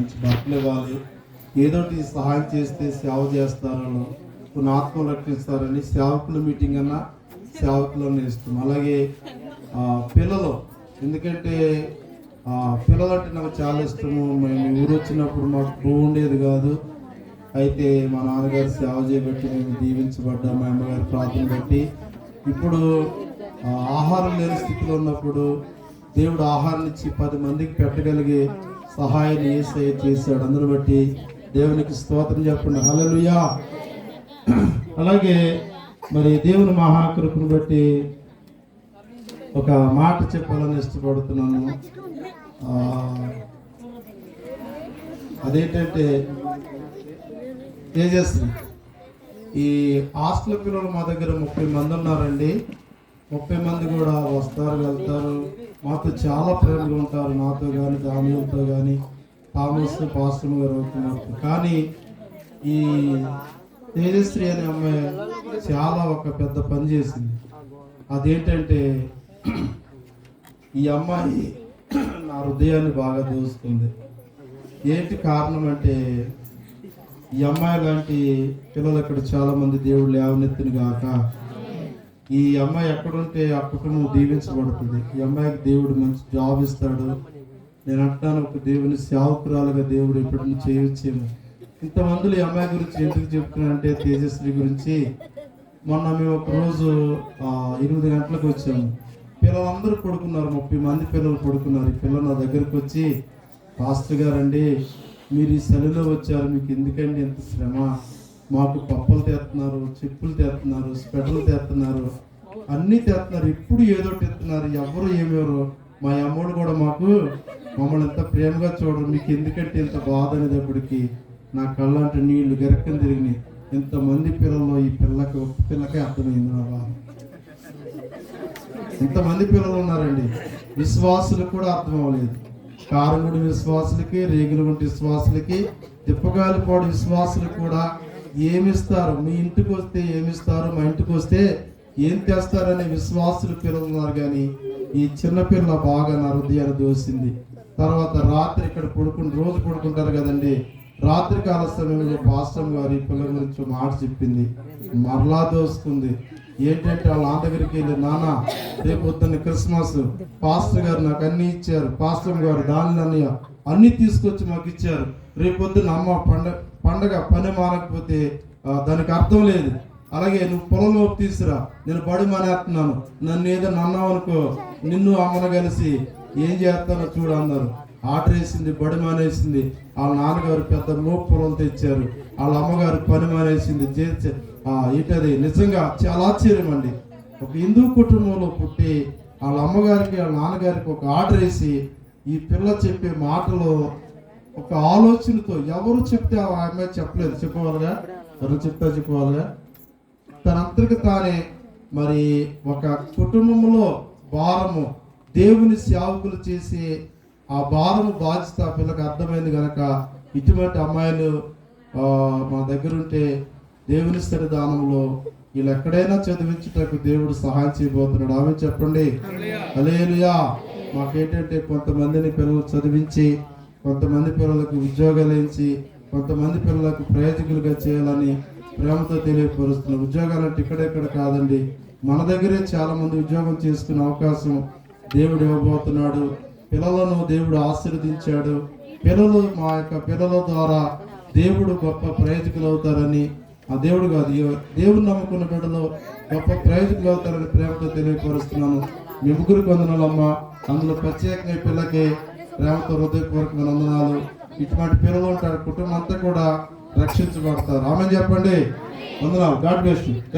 మంచి బట్టలు ఇవ్వాలి ఏదోటి సహాయం చేస్తే సేవ చేస్తారని కొన్ని ఆత్మలు రక్షిస్తారని సేవకుల మీటింగ్ అన్నా సేవకులను ఇస్తాం అలాగే పిల్లలు. ఎందుకంటే పిల్లలు అంటే నాకు చాలా ఇష్టము. మేము ఊరు వచ్చినప్పుడు మాకు భూమి ఉండేది కాదు. అయితే మా నాన్నగారు సేవ చేయబట్టి మేము దీవించబడ్డాం మా అమ్మగారి ప్రార్థన బట్టి. ఇప్పుడు ఆహారం లేని స్థితిలో ఉన్నప్పుడు దేవుడు ఆహారాన్ని ఇచ్చి పది మందికి పెట్టగలిగే సహాయం ఏసయ చేశాడు. అందరూ బట్టి దేవునికి స్తోత్రం చెప్పండి హలలుయా అలాగే మరి దేవుని మహాకృపను బట్టి ఒక మాట చెప్పాలని ఇష్టపడుతున్నాను. అదేంటంటే తేజస్వి ఈ హాస్టల్ పిల్లలు మా దగ్గర ముప్పై మంది ఉన్నారండి. ముప్పై మంది కూడా వస్తారు వెళ్తారు. మాతో చాలా ప్రేమగా ఉంటారు. నాతో కానీ దానితో కానీ థామస్ పాస్టర్ గారు అవుతున్నారు. కానీ ఈ తేజశ్రీ అనే అమ్మాయి చాలా ఒక పెద్ద పని చేసింది. అదేంటంటే ఈ అమ్మాయి నా హృదయాన్ని బాగా దోస్తుంది. ఏంటి కారణం అంటే ఈ అమ్మాయి లాంటి పిల్లలు ఇక్కడ చాలామంది దేవుళ్ళు దేవుడు లేవనెత్తిన కాక ఈ అమ్మాయి ఎక్కడుంటే ఆ కుటుంబం దీవించబడుతుంది. ఈ అమ్మాయికి దేవుడు మంచి జాబ్ ఇస్తాడు. నేను అంటున్నాను ఒక దేవుని సేవకురాలుగా దేవుడు ఎప్పటి నుంచి చేయొచ్చేమో. ఇంతమందిలో ఈ అమ్మాయి గురించి ఎందుకు చెప్తున్నానంటే తేజస్వి గురించి. మొన్న మేము ఒక రోజు ఎనిమిది గంటలకు వచ్చాము. పిల్లలందరూ పడుకున్నారు ముప్పై మంది పిల్లలు పడుకున్నారు. ఈ పిల్లలు నా దగ్గరకు వచ్చి పాస్టర్ గారండి మీరు ఈ సెలవులో వచ్చారు మీకు ఎందుకండి ఎంత శ్రమ? మాకు పప్పలు తెస్తున్నారు చెప్పులు తెస్తున్నారు స్వెటర్లు తెస్తున్నారు అన్నీ తెస్తున్నారు. ఇప్పుడు ఏదో తెస్తున్నారు. ఎవరు ఏమేవరు. మా అమ్మోడు కూడా మాకు మమ్మల్ని ఎంత ప్రేమగా చూడరు. మీకు ఎందుకంటే ఇంత బాధ అనేటప్పటికి నా కళ్ళంటే నీళ్ళు గెరక్కని తిరిగినాయి. ఇంతమంది పిల్లలు ఈ పిల్లకి ఒక్క పిల్లకే అర్థమైంది నా బాధ. ఇంతమంది పిల్లలు ఉన్నారండి. విశ్వాసులు కూడా అర్థం అవ్వలేదు. కారంగుడి విశ్వాసులకి రేగులగుంటి విశ్వాసులకి తిప్పగాలిపాడు విశ్వాసులకు కూడా ఏమిస్తారు? మీ ఇంటికి వస్తే ఏమిస్తారు? మా ఇంటికి వస్తే ఏం తెస్తారనే విశ్వాసులు పిల్లలు కానీ ఈ చిన్నపిల్ల బాగా నా హృదయాలు దోసింది. తర్వాత రాత్రి ఇక్కడ పడుకుని రోజు పడుకుంటారు కదండి. రాత్రి కాల సమయంలో పాస్టర్ గారి పిల్లల గురించి మాట చెప్పింది. మరలా దోస్తుంది. ఏంటంటే వాళ్ళ నాన్న దగ్గరికి వెళ్ళి నాన్న రేపు క్రిస్మస్ పాస్టర్ గారు నాకు అన్ని ఇచ్చారు. పాస్టర్ గారు దాని అన్నయ్య అన్ని తీసుకొచ్చి మాకు ఇచ్చారు. రేపు అమ్మ పండగ పండగ పని మానకపోతే దానికి అర్థం లేదు. అలాగే నువ్వు పొలంలో తీసురా నేను బడి మానేస్తున్నాను. నన్ను ఏదైనా అన్నావు అనుకో నిన్ను అమ్మను కలిసి ఏం చేస్తానో చూడు అన్నారు. ఆర్డర్ వేసింది బడి మానేసింది. వాళ్ళ నాన్నగారు పెద్ద మోపు పొలం తెచ్చారు. వాళ్ళ అమ్మగారు పని మానేసింది చేర్చ నిజంగా చాలా ఆశ్చర్యం అండి. ఒక హిందూ కుటుంబంలో పుట్టి వాళ్ళ అమ్మగారికి వాళ్ళ నాన్నగారికి ఒక ఆర్డర్ వేసి ఈ పిల్ల చెప్పే మాటలు ఒక ఆలోచనతో ఎవరు చెప్తే ఆ అమ్మాయి చెప్పలేదు. చెప్పవాలిగా ఎవరు చెప్తా చెప్పవాలిగా తనంతరికి తానే మరి ఒక కుటుంబంలో భారము దేవుని సేవకులు చేసి ఆ భారము బాధ్యత ఆ పిల్లకి అర్థమైంది కనుక ఇటువంటి అమ్మాయిలు మా దగ్గరుంటే దేవుని సన్నిధానంలో వీళ్ళు ఎక్కడైనా చదివించుటకు దేవుడు సహాయం చేయబోతున్నాడు. ఆమె చెప్పండి. అలేలుయా మాకేంటంటే కొంతమందిని పిల్లలు చదివించి కొంతమంది పిల్లలకు ఉద్యోగాలు ఇచ్చి కొంతమంది పిల్లలకు ప్రయోజకులుగా చేయాలని ప్రేమతో తెలియపరుస్తున్నారు ఉద్యోగాలు అంటే ఇక్కడెక్కడ కాదండి. మన దగ్గరే చాలా మంది ఉద్యోగం చేసుకునే అవకాశం దేవుడు ఇవ్వబోతున్నాడు. పిల్లలను దేవుడు ఆశీర్వదించాడు. పిల్లలు మా యొక్క పిల్లల ద్వారా దేవుడు గొప్ప ప్రయోజకులు అవుతారని ఆ దేవుడు కాదు దేవుడు నమ్ముకున్న బిడ్డలో గొప్ప ప్రయోజకులు అవుతారని ప్రేమతో తెలియపరుస్తున్నాను. మీ ముగ్గురికి వందనాలమ్మా. అందులో ప్రత్యేకంగా పిల్లకి ప్రేమతో హృదయపూర్వక వందనాలు. ఇటువంటి పిల్లలు ఉంటారు కుటుంబం అంతా కూడా రక్షించబడతారు. ఆమె చెప్పండి. వందనాలు. God best